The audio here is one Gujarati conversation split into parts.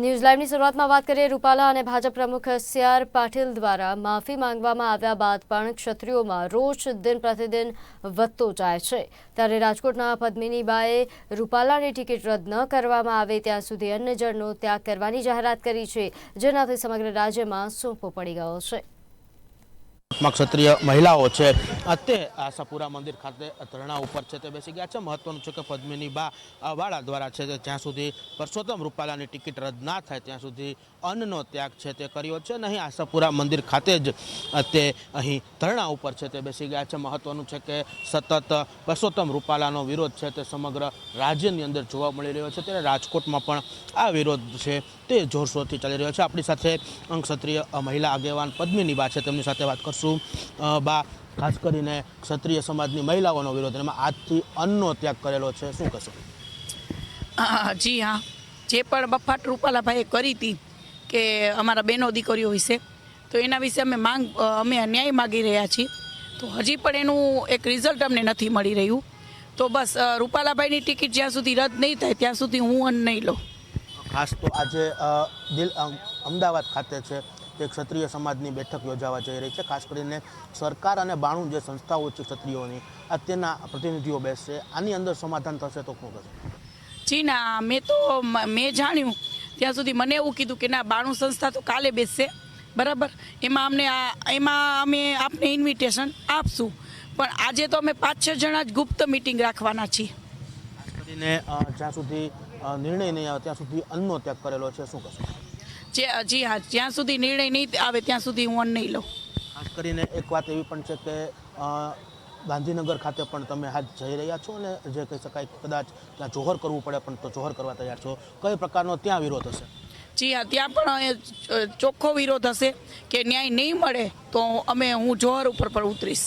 ન્યૂઝ લાઈવની શરૂઆતમાં વાત કરીએ રૂપાલા અને ભાજપ પ્રમુખ સીઆર પાટીલ દ્વારા. માફી માંગવામાં આવ્યા બાદ પણ ક્ષત્રિયોમાં રોષ દિન પ્રતિદિન વધતો જાય છે. ત્યારે રાજકોટના પદ્મિનીબાએ રૂપાલાની ટિકિટ રદ ન કરવામાં આવે ત્યાં સુધી અન્ય જળનો ત્યાગ કરવાની જાહેરાત કરી છે. જેનાથી સમગ્ર રાજ્યમાં સોંપો પડી ગયો છે. ક્ષત્રિય મહિલાઓ છે. તે આશાપુરા મંદિર ખાતે ધરણા ઉપર છે. તે બેસી ગયા છે. મહત્વનું છે કે પદ્મિની બા વાળા દ્વારા છે તે જ્યાં સુધી પરસોત્તમ રૂપાલાની ટિકિટ રદ ના થાય, ત્યાં સુધી અન્નનો ત્યાગ છે તે કર્યો છે. અને અહીં આશાપુરા મંદિર ખાતે જ તે અહીં ધરણા ઉપર છે. તે બેસી ગયા છે. મહત્વનું છે કે સતત પરસોત્તમ રૂપાલાનો વિરોધ છે તે સમગ્ર રાજ્યની અંદર જોવા મળી રહ્યો છે. ત્યારે રાજકોટમાં પણ આ વિરોધ છે તે જોરશોરથી ચાલી રહ્યો છે. આપણી સાથે અંગ ક્ષત્રિય મહિલા આગેવાન પદ્મિની બા છે. તેમની સાથે વાત કરશું. અ, બા ખાસ કરીને ક્ષત્રિય સમાજની મહિલાઓનો વિરોધ. એમાં આજથી અન્નનો ત્યાગ કરેલો છે. શું કહેશો? જી હા. જે પણ બફાટ રૂપાલાભાઈએ કરી હતી કે અમારા બહેનો દીકરીઓ વિશે તો એના વિશે અમે માંગ અમે ન્યાય માગી રહ્યા છીએ. તો હજી પણ એનું એક રિઝલ્ટ અમને નથી મળી રહ્યું. તો બસ રૂપાલાભાઈની ટિકિટ જ્યાં સુધી રદ નહીં થાય ત્યાં સુધી હું અન્ન નહીં લઉં. ખાસ તો આજે દિલ અમદાવાદ ખાતે છે. તે ક્ષત્રિય સમાજની બેઠક યોજાવા જઈ રહી છે. ખાસ કરીને સરકાર અને બાણું જે સંસ્થાઓ છે ક્ષત્રિયોની આ તેના પ્રતિનિધિઓ બેસશે. આની અંદર સમાધાન થશે તો શું થશે? જી ના મેં તો મેં જાણ્યું. ત્યાં સુધી મને એવું કીધું કે ના બાણું સંસ્થા તો કાલે બેસશે. બરાબર? એમાં અમને આ એમાં અમે આપને ઇન્વિટેશન આપશું. પણ આજે તો અમે પાંચ છ જણા જ ગુપ્ત મિટિંગ રાખવાના છીએ. કરીને જ્યાં સુધી નિર્ણય નહીં આવે ત્યાં સુધી અન્નનો ત્યાગ કરેલો છે. શું કહેશો? જે જી હા જ્યાં સુધી નિર્ણય નહીં આવે ત્યાં સુધી હું અન્ન નહીં લઉં. ખાસ કરીને એક વાત એવી પણ છે કે ગાંધીનગર ખાતે પણ તમે હાથ જઈ રહ્યા છો અને જે કહી શકાય કદાચ ત્યાં જોહર કરવું પડે પણ તો જોહર કરવા તૈયાર છો. કઈ પ્રકારનો ત્યાં વિરોધ હશે? જી હા ત્યાં પણ ચોખ્ખો વિરોધ હશે કે ન્યાય નહીં મળે તો અમે હું જોહર ઉપર પણ ઉતરીશ.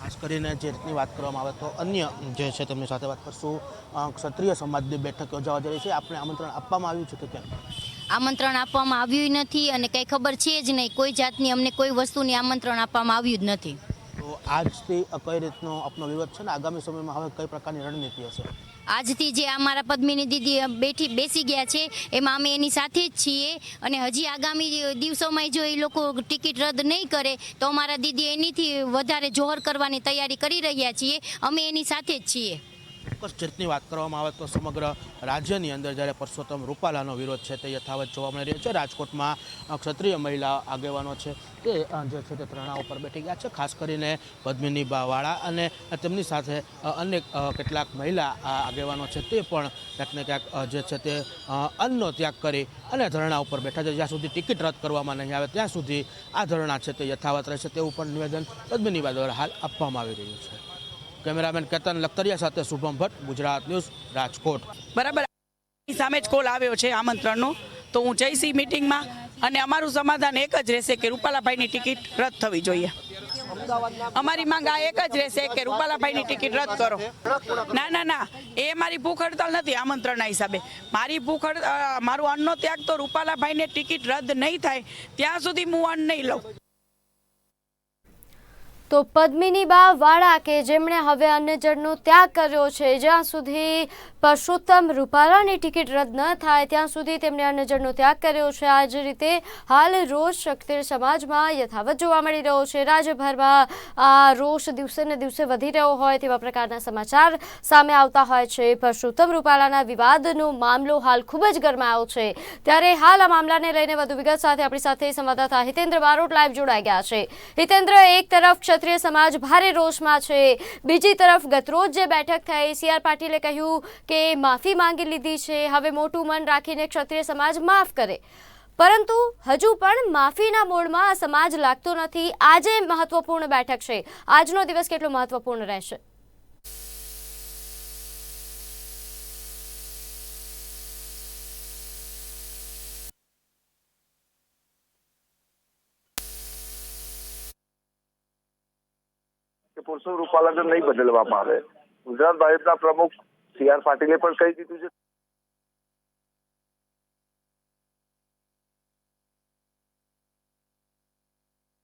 ખાસ કરીને જે રીતની વાત કરવામાં આવે તો અન્ય જે છે તેમની સાથે વાત કરશું. ક્ષત્રિય સમાજની બેઠક યોજાવા જઈ રહી છે. આપણે આમંત્રણ આપવામાં આવ્યું છે કે કેમ? આમંત્રણ આપવામાં આવ્યું નથી અને કંઈ ખબર છે જ નહીં. કોઈ જાતની અમને કોઈ વસ્તુની આમંત્રણ આપવામાં આવ્યું જ નથી. તો આજથી કઈ રીતનો આપનો વિરોધ છે ને આગામી સમયમાં હવે કઈ પ્રકારની રણનીતિ હશે? આજથી જે અમારા પદ્મિની દીદી બેઠી બેસી ગયા છે એમાં અમે એની સાથે જ છીએ અને હજી આગામી દિવસોમાં જો એ લોકો ટિકિટ રદ નહીં કરે તો અમારા દીદી એનીથી વધારે જોહર કરવાની તૈયારી કરી રહ્યા છીએ. અમે એની સાથે જ છીએ. ચોક્કસ રીતની વાત કરવામાં આવે તો સમગ્ર રાજ્યની અંદર જ્યારે પરસોત્તમ રૂપાલાનો વિરોધ છે તે યથાવત જોવા મળી રહ્યો છે. રાજકોટમાં ક્ષત્રિય મહિલા આગેવાનો છે તે જે છે તે ધરણા ઉપર બેઠી ગયા છે. ખાસ કરીને પદ્મિની બાવાળા અને તેમની સાથે અનેક કેટલાક મહિલા આગેવાનો છે તે પણ ક્યાંક ને ક્યાંક જે છે તે અન્નનો ત્યાગ કરી અને ધરણા ઉપર બેઠા છે. જ્યાં સુધી ટિકિટ રદ કરવામાં નહીં આવે ત્યાં સુધી આ ધરણા છે તે યથાવત રહેશે તેવું પણ નિવેદન પદ્મિની દ્વારા હાલ આપવામાં આવી રહ્યું છે. કેમેરામેન કેતન લખતરિયા સાથે શુભમ ભટ્ટ, ગુજરાત ન્યૂઝ, રાજકોટ. બરાબર. સામે જ કોલ આવ્યો છે આમંત્રણનો. તો હું જઈશ મિટિંગમાં અને અમારું સમાધાન એક જ રહેશે કે રૂપાલાભાઈની ટિકિટ રદ થવી જોઈએ. અમારી માંગ આ એક જ રહેશે કે રૂપાલાભાઈની ટિકિટ રદ કરો. ના ના ના. એ મારી ભૂખ હડતાલ નથી આમંત્રણના હિસાબે. મારી ભૂખ મારું અન્નનો ત્યાગ તો રૂપાલાભાઈને ટિકિટ રદ નહીં થાય, ત્યાં સુધી હું અન્ન નહીં લઉં. તો પદ્મિનીબા વાળા કે જેમણે હવે અન્નજળનો ત્યાગ કર્યો છે, જ્યાં સુધી પરસોત્તમ રૂપાલાની ટિકિટ રદ ન થાય, ત્યાં સુધી તેમણે અન્નજળનો ત્યાગ કર્યો છે. આ જ રીતે હાલ રોષ ક્ષત્રિય સમાજમાં યથાવત જોવા મળી રહ્યો છે. રાજ્યભરમાં આ રોષ દિવસે ને દિવસે વધી રહ્યો હોય તેવા પ્રકારના સમાચાર સામે આવતા હોય છે. પરસોત્તમ રૂપાલાના વિવાદનો મામલો હાલ ખૂબ જ ગરમાયો છે. ત્યારે હાલ આ મામલાને લઈને વધુ વિગત સાથે આપણી સાથે સંવાદદાતા હિતેન્દ્ર બારોટ લાઈવ જોડાઈ ગયા છે. હિતેન્દ્ર, એક તરફ ક્ષત્રિય સમાજ ભારે રોષમાં છે. બીજી તરફ ગતરોજ જે બેઠક થઈ, સી આર પાટીલે કહ્યું કે માફી માંગી લીધી છે. હવે મોટું મન રાખીને ક્ષત્રિય સમાજ માફ કરે. પરંતુ હજુ પણ માફીના મોડમાં સમાજ લાગતો નથી. આજે મહત્વપૂર્ણ બેઠક છે. આજનો દિવસ કેટલો મહત્વપૂર્ણ રહેશે? કે પુરુષો નહીં બદલવામાં આવે. ગુજરાત ભાજપના પ્રમુખ સી આર પાટીલે પણ કહી દીધું છે.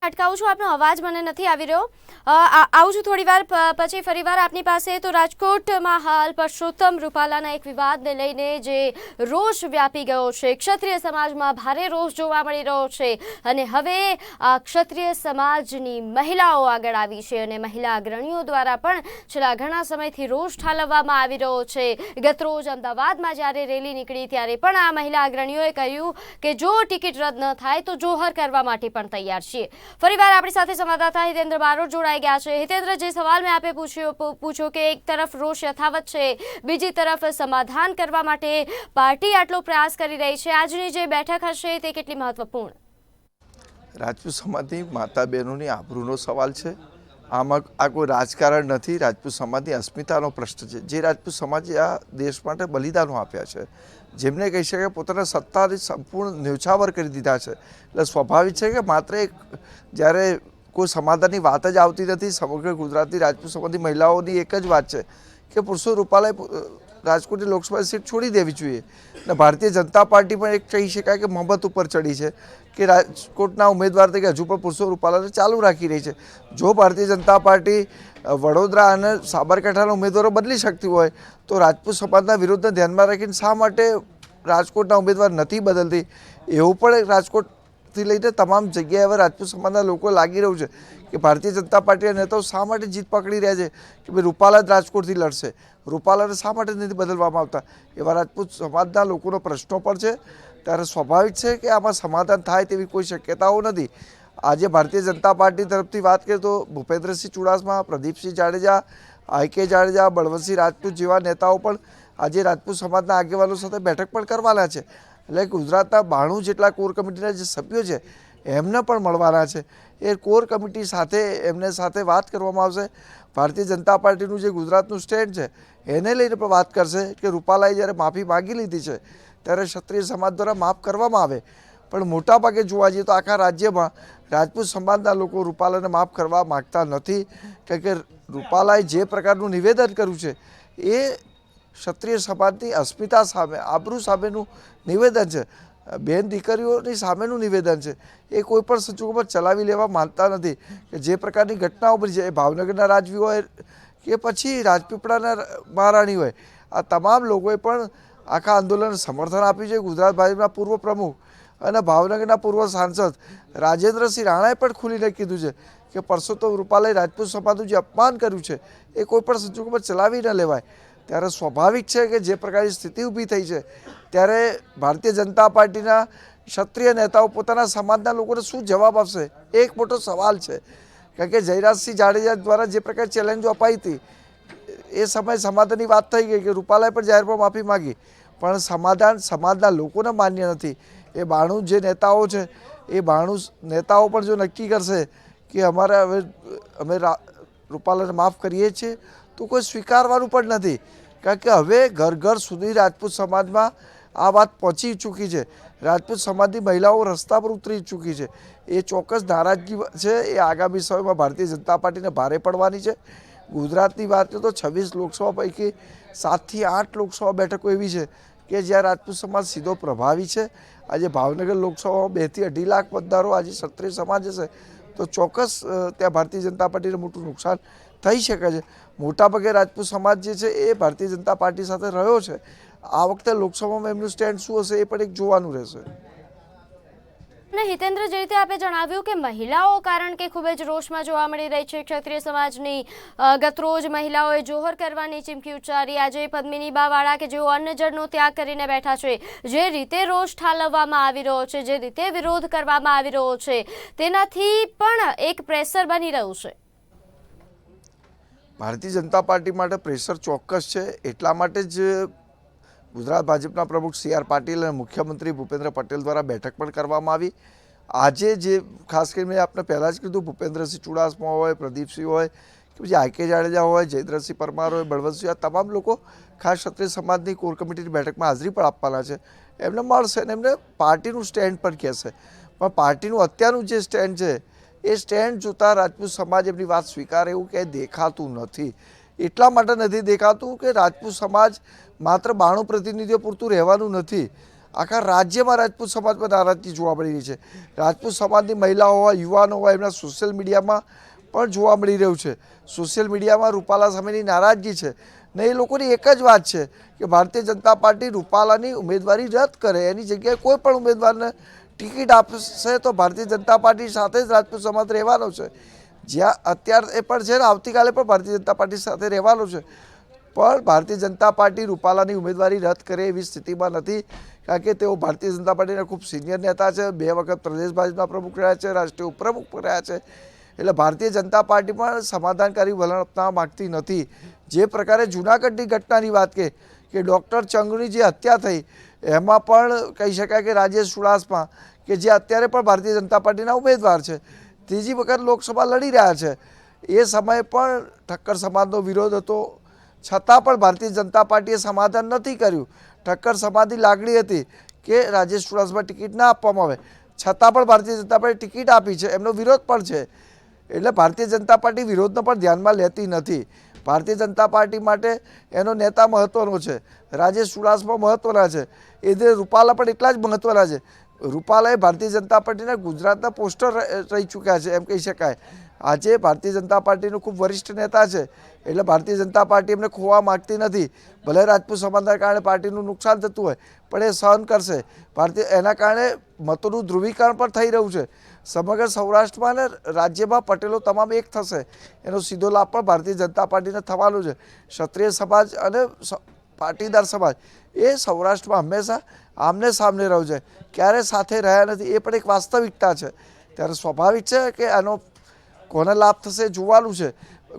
અટકાવું છું, આપનો અવાજ મને નથી આવી રહ્યો. આવું છું થોડી વાર પછી ફરીવાર આપની પાસે. તો રાજકોટમાં હાલ પરસોત્તમ રૂપાલાના એક વિવાદને લઈને જે રોષ વ્યાપી ગયો છે, ક્ષત્રિય સમાજમાં ભારે રોષ જોવા મળી રહ્યો છે. અને હવે ક્ષત્રિય સમાજની મહિલાઓ આગળ આવી છે અને મહિલા અગ્રણીઓ દ્વારા પણ છેલ્લા ઘણા સમયથી રોષ ઠાલવવામાં આવી રહ્યો છે. ગતરોજ અમદાવાદમાં જ્યારે રેલી નીકળી ત્યારે પણ આ મહિલા અગ્રણીઓએ કહ્યું કે જો ટિકિટ રદ ન થાય તો જોહર કરવા માટે પણ તૈયાર છીએ. ફરીવાર આપણી સાથે સંવાદદાતા હિતેન્દ્ર બારોટ જોડાઈ ગયા છે. હિતેન્દ્ર, જે સવાલ મેં આપે પૂછ્યો પૂછ્યો કે એક તરફ રોષ યથાવત છે, બીજી તરફ સમાધાન કરવા માટે પાર્ટી આટલો પ્રયાસ કરી રહી છે. આજની જે બેઠક હશે તે કેટલી મહત્વપૂર્ણ? રાજપૂત સમાજની માતા બહેનોની આબરૂનો સવાલ છે. આમાં આ કોઈ રાજકારણ નથી. રાજપૂત સમાજની અસ્મિતાનો પ્રશ્ન છે. જે રાજપૂત સમાજે આ દેશ માટે બલિદાનો આપ્યા છે. જેમને કહી શકાય પોતાના સત્તાની સંપૂર્ણ ન્યોછાવર કરી દીધા છે. એટલે સ્વાભાવિક છે કે માત્ર એક જ્યારે કોઈ સમાધાનની વાત જ આવતી નથી, સમગ્ર ગુજરાતની રાજપૂત સમાજની મહિલાઓની એક જ વાત છે કે પુરુષો રૂપાલાએ પો- રાજકોટની લોકસભા સીટ છોડી દેવી જોઈએ. અને ભારતીય જનતા પાર્ટી પણ એક કહી શકાય કે મોહબ્બત ઉપર ચડી છે કે રાજકોટના ઉમેદવાર તરીકે હજુ પણ પુરુષો રૂપાલાને ચાલુ રાખી રહી છે. જો ભારતીય જનતા પાર્ટી વડોદરા અને સાબરકાંઠાના ઉમેદવારો બદલી શકતી હોય, તો રાજપૂત સમાજના વિરોધને ધ્યાનમાં રાખીને શા માટે રાજકોટના ઉમેદવાર નથી બદલતી? એવું પણ રાજકોટથી લઈને તમામ જગ્યાએ હવે રાજપૂત સમાજના લોકો લાગી રહ્યું છે. કે ભારતીય જનતા પાર્ટીના નેતાઓ શા માટે જીત પકડી રહ્યા છે? કે ભાઈ રૂપાલા જ રાજકોટથી લડશે? રૂપાલાને શા માટે નથી બદલવામાં આવતા? એવા રાજપૂત સમાજના લોકોનો પ્રશ્નો પણ છે. ત્યારે સ્વાભાવિક છે કે આમાં સમાધાન થાય તેવી કોઈ શક્યતાઓ નથી. આજે ભારતીય જનતા પાર્ટી તરફથી વાત કરીએ તો ભૂપેન્દ્રસિંહ ચુડાસમા, પ્રદીપસિંહ જાડેજા, આઈ કે જાડેજા, બળવંતસિંહ રાજપૂત જેવા નેતાઓ પણ આજે રાજપૂત સમાજના આગેવાનો સાથે બેઠક પણ કરવાના છે. એટલે ગુજરાતના બાણું જેટલા કોર કમિટીના જે સભ્યો છે એમને પણ મળવાના છે. એ કોર કમિટી સાથે, એમને સાથે વાત કરવામાં આવશે. ભારતીય જનતા પાર્ટીનું જે ગુજરાતનું સ્ટેન્ડ છે, એને લઈને પણ વાત કરશે કે રૂપાલાએ જ્યારે માફી માગી લીધી છે, ત્યારે ક્ષત્રિય સમાજ દ્વારા માફ કરવામાં આવે. પણ મોટા ભાગે જોવા જઈએ તો આખા રાજ્યમાં રાજપૂત સમાજના લોકો રૂપાલાને માફ કરવા માગતા નથી. કારણ કે રૂપાલાએ જે પ્રકારનું નિવેદન કર્યું છે, એ ક્ષત્રિય સમાજની અસ્મિતા સામે, આબરૂ સામેનું નિવેદન છે. બેન દીકરીઓની સામેનું નિવેદન છે. એ કોઈ પણ સંજોગોમાં ચલાવી લેવા માનતા નથી કે જે પ્રકારની ઘટનાઓ બની છે, એ ભાવનગરના રાજવી હોય કે પછી રાજપીપળાના મહારાણી હોય. આ તમામ લોકોએ પણ આખા આંદોલનને સમર્થન આપ્યું છે. ગુજરાત ભાજપના પૂર્વ પ્રમુખ અને ભાવનગરના પૂર્વ સાંસદ રાજેન્દ્રસિંહ રાણાએ પણ ખુલીને કીધું છે કે પરસોત્તમ રૂપાલાએ રાજપૂત સમાજનું જે અપમાન કર્યું છે, એ કોઈ પણ સંજોગોમાં ચલાવી ન લેવાય. ત્યારે સ્વાભાવિક છે કે જે પ્રકારની સ્થિતિ ઊભી થઈ છે ત્યારે ભારતીય જનતા પાર્ટીના ક્ષત્રિય નેતાઓ પોતાના સમાજના લોકોને શું જવાબ આપશે? એ એક મોટો સવાલ છે. કારણ કે જયરાજસિંહ જાડેજા દ્વારા જે પ્રકારે ચેલેન્જો અપાઈ હતી, એ સમયે સમાધાનની વાત થઈ ગઈ કે રૂપાલાએ પણ જાહેરમાં માફી માગી. પણ સમાધાન સમાજના લોકોને માન્ય નથી. એ બાણું જે નેતાઓ છે, એ બાણું નેતાઓ પણ જો નક્કી કરશે કે અમારે હવે, અમે રૂપાલાને માફ કરીએ છીએ, તો કોઈ સ્વીકારવાનું પણ નથી. કારણ કે હવે ઘર ઘર સુધી રાજપૂત સમાજમાં આ વાત પહોંચી ચૂકી છે. રાજપૂત સમાજની મહિલાઓ રસ્તા પર ઉતરી ચૂકી છે. એ ચોક્કસ નારાજગી છે એ આગામી સમયમાં ભારતીય જનતા પાર્ટીને ભારે પડવાની છે. ગુજરાતની વાત તો છવ્વીસ લોકસભા પૈકી સાતથી આઠ લોકસભા બેઠકો એવી છે કે જ્યાં રાજપૂત સમાજ સીધો પ્રભાવી છે. આજે ભાવનગર લોકસભામાં બેથી અઢી લાખ મતદારો, આજે ક્ષત્રિય સમાજ હશે તો ચોક્કસ ત્યાં ભારતીય જનતા પાર્ટીને મોટું નુકસાન થઈ શકે છે. મોટાભાગે રાજપૂત સમાજ જે છે એ ભારતીય જનતા પાર્ટી સાથે રહ્યો છે. આ વખતે લોકસભામાં એમનું સ્ટેન્ડ શું હશે એ પણ એક જોવાનું રહેશે. અને હિતેન્દ્ર જે રીતે આપે જણાવ્યું કે મહિલાઓ કારણ કે ખૂબ જ રોષમાં જોવા મળી રહી છે ક્ષત્રિય સમાજની ગતરોજ મહિલાઓએ જોહર કરવાની ચીમકી ઉચ્ચારી. આજે પદ્મિની બાવાળા કે જેઓ અન્ન જળનો ત્યાગ કરીને બેઠા છે જે રીતે રોષ ઠાલવવામાં આવી રહ્યો છે જે રીતે વિરોધ કરવામાં આવી રહ્યો છે તેનાથી પણ એક પ્રેશર બની રહ્યું છે. ભારતીય જનતા પાર્ટી માટે પ્રેશર ચોક્કસ છે. એટલા માટે જ ગુજરાત ભાજપના પ્રમુખ સી આર પાટીલ અને મુખ્યમંત્રી ભૂપેન્દ્ર પટેલ દ્વારા બેઠક પણ કરવામાં આવી. આજે જે ખાસ કરીને મેં આપને પહેલાં જ કીધું, ભૂપેન્દ્રસિંહ ચુડાસમા હોય, પ્રદીપસિંહ હોય કે પછી આઈકે જાડેજા હોય જયદ્રસિંહ પરમાર હોય, બળવંતસિંહ આ તમામ લોકો ખાસ ક્ષત્રિય સમાજની કોર કમિટીની બેઠકમાં હાજરી પણ આપવાના છે. એમને મળશે અને એમને પાર્ટીનું સ્ટેન્ડ પણ કહેશે. પણ પાર્ટીનું અત્યારનું જે સ્ટેન્ડ છે, એ સ્ટેન્ડ જોતાં રાજપૂત સમાજ એમની વાત સ્વીકારે એવું ક્યાંય દેખાતું નથી. એટલા માટે નથી દેખાતું કે રાજપૂત સમાજ માત્ર બાણું પ્રતિનિધિઓ પૂરતું રહેવાનું નથી. આખા રાજ્યમાં રાજપૂત સમાજમાં નારાજગી જોવા મળી રહી છે. રાજપૂત સમાજની મહિલાઓ હોય, યુવાનો હોય, એમના સોશિયલ મીડિયામાં પણ જોવા મળી રહ્યું છે. સોશિયલ મીડિયામાં રૂપાલા સામેની નારાજગી છે. ને એ લોકોની એક જ વાત છે કે ભારતીય જનતા પાર્ટી રૂપાલાની ઉમેદવારી રદ કરે, એની જગ્યાએ કોઈ પણ ઉમેદવારને ટિકિટ આપશે તો ભારતીય જનતા પાર્ટી સાથે જ રાજપૂત સમાજ રહેવાનો છે. જ્યાં અત્યારે પણ છે ને, આવતીકાલે પણ ભારતીય જનતા પાર્ટી સાથે રહેવાનું છે. પણ ભારતીય જનતા પાર્ટી રૂપાલાની ઉમેદવારી રદ કરે એવી સ્થિતિમાં નથી, કારણ કે તેઓ ભારતીય જનતા પાર્ટીના ખૂબ સિનિયર નેતા છે. બે વખત પ્રદેશ ભાજપના પ્રમુખ રહ્યા છે, રાષ્ટ્રીય ઉપપ્રમુખ રહ્યા છે. એટલે ભારતીય જનતા પાર્ટી પણ સમાધાનકારી વલણ અપનાવવા માગતી નથી. જે પ્રકારે જૂનાગઢની ઘટનાની વાત કે કે ડૉક્ટર ચંગની જે હત્યા થઈ, એમાં પણ કહી શકાય કે રાજેશ ચુડાસમા, કે જે અત્યારે પણ ભારતીય જનતા પાર્ટીના ઉમેદવાર છે ત્રીજી વખત લોકસભા લડી રહ્યા છે. એ સમયે પણ ઠક્કર સમાજનો વિરોધ હતો. છતાં પણ ભારતીય જનતા પાર્ટીએ સમાધાન નથી કર્યું. ઠક્કર સમાજની લાગણી હતી કે રાજેશ ચુડાસમા ટિકિટ ના આપવામાં આવે. છતાં પણ ભારતીય જનતા પાર્ટી ટિકિટ આપી છે. એમનો વિરોધ પણ છે. એટલે ભારતીય જનતા પાર્ટી વિરોધને પણ ધ્યાનમાં લેતી નથી. ભારતીય જનતા પાર્ટી માટે એનો નેતા મહત્ત્વનો છે. રાજેશ ચુડાસમા મહત્ત્વના છે. એ જે રૂપાલા પણ એટલા જ મહત્ત્વના છે. રૂપાલાએ ભારતીય જનતા પાર્ટીના ગુજરાતના પોસ્ટર રહી ચૂક્યા છે, એમ કહી શકાય. આજે ભારતીય જનતા પાર્ટીનું ખૂબ વરિષ્ઠ નેતા છે, એટલે ભારતીય જનતા પાર્ટી એમને ખોવા માગતી નથી. ભલે રાજપૂત સમાજના કારણે પાર્ટીનું નુકસાન થતું હોય, પણ એ સહન કરશે. ભારતીય, એના કારણે મતોનું ધ્રુવીકરણ પણ થઈ રહ્યું છે. સમગ્ર સૌરાષ્ટ્રમાં અને રાજ્યમાં પટેલો તમામ એક થશે. એનો સીધો લાભ પણ ભારતીય જનતા પાર્ટીને થવાનો છે. ક્ષત્રિય સમાજ અને પાટીદાર સમાજ એ સૌરાષ્ટ્રમાં હંમેશા આમને સામને રહ્યું છે. ક્યારે સાથે રહ્યા નથી એ પણ એક વાસ્તવિકતા છે. ત્યારે સ્વાભાવિક છે કે આનો કોને લાભ થશે જોવાનું છે.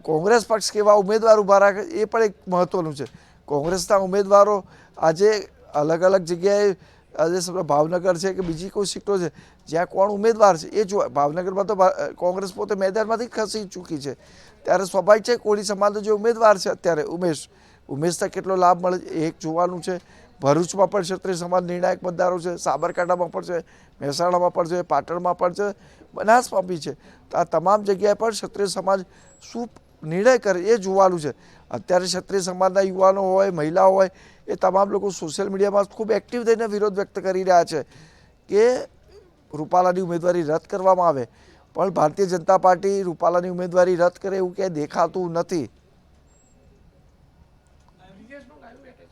કોંગ્રેસ પક્ષ કેવા ઉમેદવાર ઊભા રાખે એ પણ એક મહત્ત્વનું છે. કોંગ્રેસના ઉમેદવારો આજે અલગ અલગ જગ્યાએ, આજે ભાવનગર છે કે બીજી કોઈ સીટો છે, જ્યાં કોણ ઉમેદવાર છે એ જો ભાવનગરમાં તો કોંગ્રેસ પોતે મેદાનમાંથી ખસી ચૂકી છે. ત્યારે સ્વાભાવિક છે કોળી સમાજનો જે ઉમેદવાર છે અત્યારે ઉમેશ ઉમેશને કેટલો લાભ મળે એ જોવાનું છે. ભરૂચમાં પણ ક્ષત્રિય સમાજ નિર્ણાયક મતદારો છે, સાબરકાંઠામાં પણ છે, મહેસાણામાં પણ છે, પાટણમાં પણ છે, બનાસમાં બી છે. તો આ તમામ જગ્યાએ પણ ક્ષત્રિય સમાજ શું નિર્ણય કરે એ જોવાનું છે. અત્યારે ક્ષત્રિય સમાજના યુવાનો હોય, મહિલાઓ હોય, એ તમામ લોકો સોશિયલ મીડિયામાં ખૂબ એક્ટિવ થઈને વિરોધ વ્યક્ત કરી રહ્યા છે કે રૂપાલાની ઉમેદવારી રદ કરવામાં આવે. પણ ભારતીય જનતા પાર્ટી રૂપાલાની ઉમેદવારી રદ કરે એવું ક્યાંય દેખાતું નથી.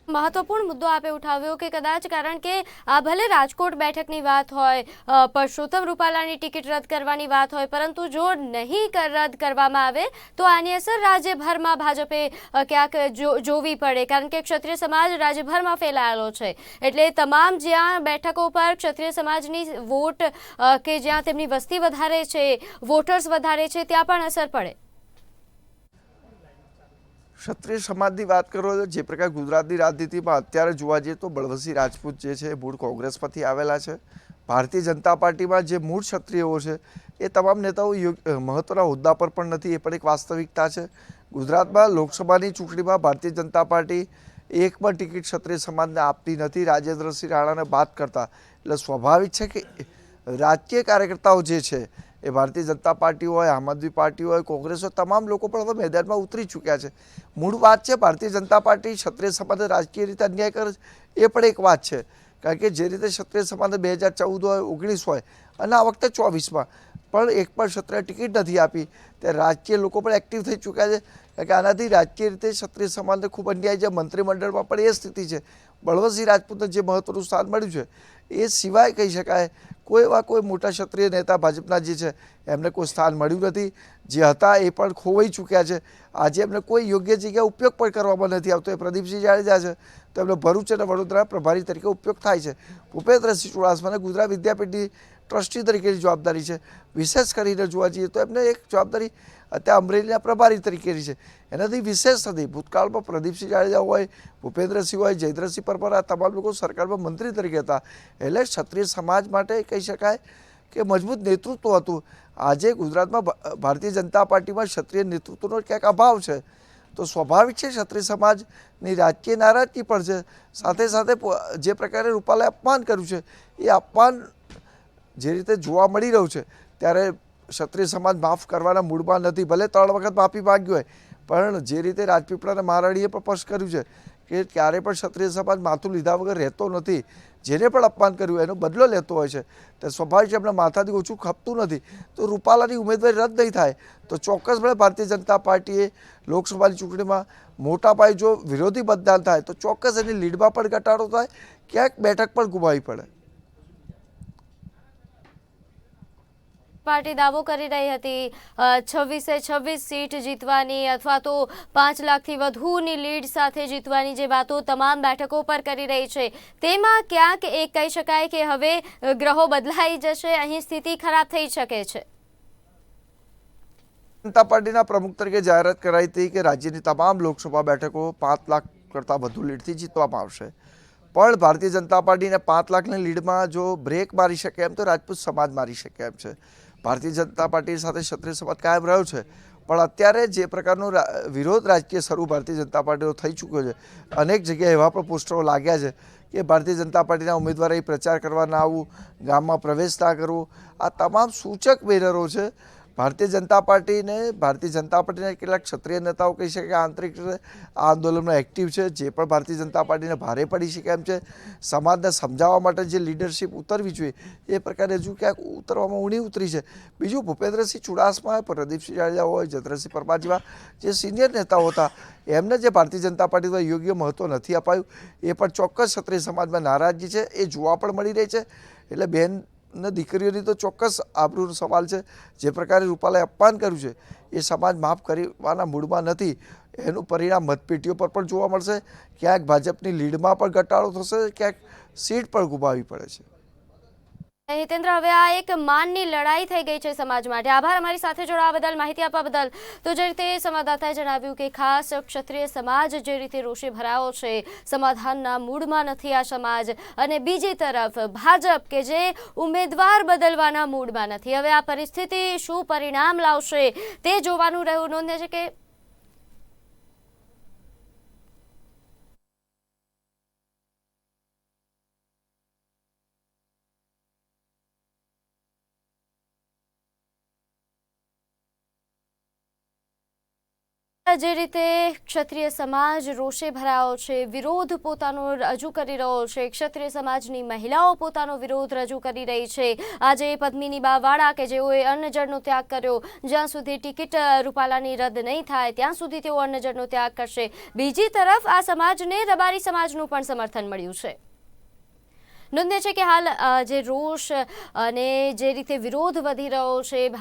મહત્વપૂર્ણ મુદ્દો આપે ઉઠાવ્યો કે કદાચ કારણ કે, આ ભલે રાજકોટ બેઠકની વાત હોય પરસોત્તમ રૂપાલાની ટિકિટ રદ કરવાની વાત હોય, પરંતુ જો નહીં રદ કરવામાં આવે, તો આની અસર રાજ્યભરમાં ભાજપે ક્યાંક જોવી પડે. કારણ કે ક્ષત્રિય સમાજ રાજ્યભરમાં ફેલાયેલો છે. એટલે તમામ જ્યાં બેઠકો પર ક્ષત્રિય સમાજની વોટ કે જ્યાં તેમની વસ્તી વધારે છે, વોટર્સ વધારે છે, ત્યાં પણ અસર પડે. ક્ષત્રિય સમાજની વાત કરો તો જે પ્રકાર ગુજરાતની રાજનીતિમાં અત્યારે જોવા જઈએ તો બળવંતસિંહ રાજપૂત જે છે મૂળ પરથી આવેલા છે. ભારતીય જનતા પાર્ટીમાં જે મૂળ ક્ષત્રિયો છે એ તમામ નેતાઓ મહત્વના હોદ્દા પર પણ નથી, એ પણ એક વાસ્તવિકતા છે. ગુજરાતમાં લોકસભાની ચૂંટણીમાં ભારતીય જનતા પાર્ટી એક પણ ટિકિટ ક્ષત્રિય સમાજને આપતી નથી. રાજેન્દ્રસિંહ રાણાને બાદ કરતા. એટલે સ્વાભાવિક છે કે રાજકીય કાર્યકર્તાઓ જે છે એ ભારતીય જનતા પાર્ટી હોય, આમ આદમી પાર્ટી હોય, કોંગ્રેસ હોય, તમામ લોકો પણ હવે મેદાનમાં ઉતરી ચૂક્યા છે. મૂળ વાત છે, ભારતીય જનતા પાર્ટી ક્ષત્રિય સમાજને રાજકીય રીતે અન્યાય કરે એ પણ એક વાત છે. કારણ કે જે રીતે ક્ષત્રિય સમાજને બે હજાર ચૌદ હોય, ઓગણીસ હોય અને આ વખતે ચોવીસમાં પણ એક પણ ક્ષત્રિય ટિકિટ નથી આપી ત્યારે રાજકીય લોકો પણ એક્ટિવ થઈ ચૂક્યા છે. કારણ કે આનાથી રાજકીય રીતે ક્ષત્રિય સમાજને ખૂબ અન્યાય છે, મંત્રીમંડળમાં પણ એ સ્થિતિ છે. બળવંતસિંહ રાજપૂતને જે મહત્વનું સ્થાન મળ્યું છે, એ સિવાય કહી શકાય કોઈ એવા કોઈ મોટા ક્ષત્રિય નેતા ભાજપના જે છે, એમને કોઈ સ્થાન મળ્યું નથી. જે હતા એ પણ ખોવાઈ ચૂક્યા છે. આજે એમને કોઈ યોગ્ય જગ્યાએ ઉપયોગ પણ કરવામાં નથી આવતો. એ પ્રદીપસિંહ જાડેજા છે. તો એમનો ભરૂચ અને વડોદરા પ્રભારી તરીકે ઉપયોગ થાય છે. ભૂપેન્દ્રસિંહ ચુડાસમાને ગુજરાત વિદ્યાપીઠની ટ્રસ્ટી તરીકેની જવાબદારી છે. વિશેષ કરીને જોવા જઈએ તો એમને એક જવાબદારી અત્યારે અમરેલીના પ્રભારી તરીકેની છે. એનાથી વિશેષ નથી. ભૂતકાળમાં પ્રદીપસિંહ જાડેજા હોય, ભૂપેન્દ્રસિંહ હોય, જયદ્રસિંહ પરમાર આ તમામ લોકો સરકારમાં મંત્રી તરીકે હતા. એટલે ક્ષત્રિય સમાજ માટે કહી શકાય કે મજબૂત નેતૃત્વ હતું. આજે ગુજરાતમાં ભારતીય જનતા પાર્ટીમાં ક્ષત્રિય નેતૃત્વનો ક્યાંક અભાવ છે. તો સ્વાભાવિક છે ક્ષત્રિય સમાજની રાજકીય નારાજગી પણ છે. સાથે સાથે જે પ્રકારે રૂપાલાએ અપમાન કર્યું છે, એ અપમાન જે રીતે જોવા મળી રહ્યું છે, ત્યારે ક્ષત્રિય સમાજ માફ કરવાના મૂડમાં નથી, ભલે ત્રણ વખત માફી માગ્યું હોય, પણ જે રીતે રાજપીપળાના મહારાણીએ સ્પષ્ટ કર્યું છે કે ક્યારે પણ ક્ષત્રિય સમાજ માથું લીધા વગર રહેતો નથી, જેને પણ અપમાન કર્યું, એનો બદલો લેતો હોય છે, તો સ્વાભાવિક છે એમના માથાથી ઓછું ખપતું નથી, તો રૂપાલાની ઉમેદવારી રદ નહીં થાય, તો ચોક્કસપણે ભારતીય જનતા પાર્ટીએ લોકસભાની ચૂંટણીમાં મોટા પાયે જો વિરોધી મતદાન થાય, તો ચોક્કસ એની લીડમાં પણ ઘટાડો થાય, ક્યાંક બેઠક પણ ગુમાવી પડે. પાર્ટી દાવો કરી રહી હતી. છવ્વીસે છવ્વીસ સીટ જીતવાની અથવા તો પાંચ લાખથી વધુની લીડ સાથે જીતવાની જે વાતો તમામ બેઠકો પર કરી રહી છે. તેમાં ક્યાંક એ કહી શકાય કે હવે ગ્રહો બદલાઈ જશે, અહીં સ્થિતિ ખરાબ થઈ શકે છે. જનતા પાર્ટીના પ્રમુખ તરીકે જાહેરાત કરાઈ હતી કે રાજ્યની તમામ લોકસભા બેઠકો પાંચ લાખ કરતાં વધુ લીડથી જીતવામાં આવશે. પણ ભારતીય જનતા પાર્ટીને પાંચ લાખની લીડમાં જો બ્રેક મારી શકે એમ તો રાજપૂત સમાજ મારી શકે એમ છે. ભારતીય જનતા પાર્ટી સાથે ક્ષત્રિય સમાજ કાયમ રહ્યો છે. પણ અત્યારે જે પ્રકારનો વિરોધ રાજકીય સ્વરૂપ ભારતીય જનતા પાર્ટીનો થઈ ચૂક્યો છે. અનેક જગ્યાએ એવા પણ પોસ્ટરો લાગ્યા છે કે ભારતીય જનતા પાર્ટીના ઉમેદવારે પ્રચાર કરવા ના આવવું ગામમાં પ્રવેશ ના કરવો. આ તમામ સૂચક બેનરો છે ભારતીય જનતા પાર્ટીને, ભારતીય જનતા પાર્ટીના કેટલાક ક્ષત્રિય નેતાઓ કહી શકે કે આંતરિક આંદોલનમાં એક્ટિવ છે, જે પણ ભારતીય જનતા પાર્ટીને ભારે પડી શકે એમ છે. સમાજને સમજાવવા માટે જે લીડરશિપ ઉતરવી જોઈએ, એ પ્રકારે હજુ ક્યાંક ઉતરવામાં ઊણી ઉતરી છે. બીજું ભૂપેન્દ્રસિંહ ચુડાસમા, પ્રદીપસિંહ જાડેજા હોય જતરસિંહ પરમાર જેવા જે સિનિયર નેતાઓ હતા, એમને જે ભારતીય જનતા પાર્ટી દ્વારા યોગ્ય મહત્ત્વ નથી અપાયું, એ પણ ચોક્કસ ક્ષત્રિય સમાજમાં નારાજગી છે, એ જોવા પણ મળી રહી છે. એટલે બેન ને દીકરીઓની તો ચોક્કસ આબરૂનો સવાલ છે. જે પ્રકારે રૂપાલાએ અપમાન કર્યું છે, એ સમાજ માફ કરવાના મૂડમાં નથી. એનું પરિણામ મતપેટીઓ પર પણ જોવા મળશે. ક્યાંક ભાજપની લીડમાં પણ ઘટાડો થશે, ક્યાંક સીટ પણ ગુમાવી પડે છે. હિતેન્દ્ર હવે આ એક માનની લડાઈ થઈ ગઈ છે સમાજ માટે. આભાર અમારી સાથે જોડાવા બદલ, માહિતી આપવા બદલ. તો જે રીતે સંવાદદાતાએ જણાવ્યું કે ખાસ ક્ષત્રિય સમાજ જે રીતે રોષે ભરાયો છે, સમાધાનના મૂડમાં નથી આ સમાજ. અને બીજી તરફ ભાજપ કે જે ઉમેદવાર બદલવાના મૂડમાં નથી. હવે આ પરિસ્થિતિ શું પરિણામ લાવશે તે જોવાનું રહ્યું. નોંધે છે કે જે રીતે ક્ષત્રિય સમાજ રોષે ભરાયો છે, વિરોધ પોતાનો રજૂ કરી રહ્યો છે, ક્ષત્રિય સમાજની મહિલાઓ પોતાનો વિરોધ રજૂ કરી રહી છે. આજે પદ્મિની બાવાળા કે જેઓએ અન્નજળનો ત્યાગ કર્યો, જ્યાં સુધી ટિકિટ રૂપાલાની રદ નહીં થાય, ત્યાં સુધી તેઓ અન્નજળનો ત્યાગ કરશે. બીજી તરફ આ સમાજને રબારી સમાજનું પણ સમર્થન મળ્યું છે. નોંધ્ય છે કે હાલ જે રોષ અને જે રીતે વિરોધ વધી રહ્યો છે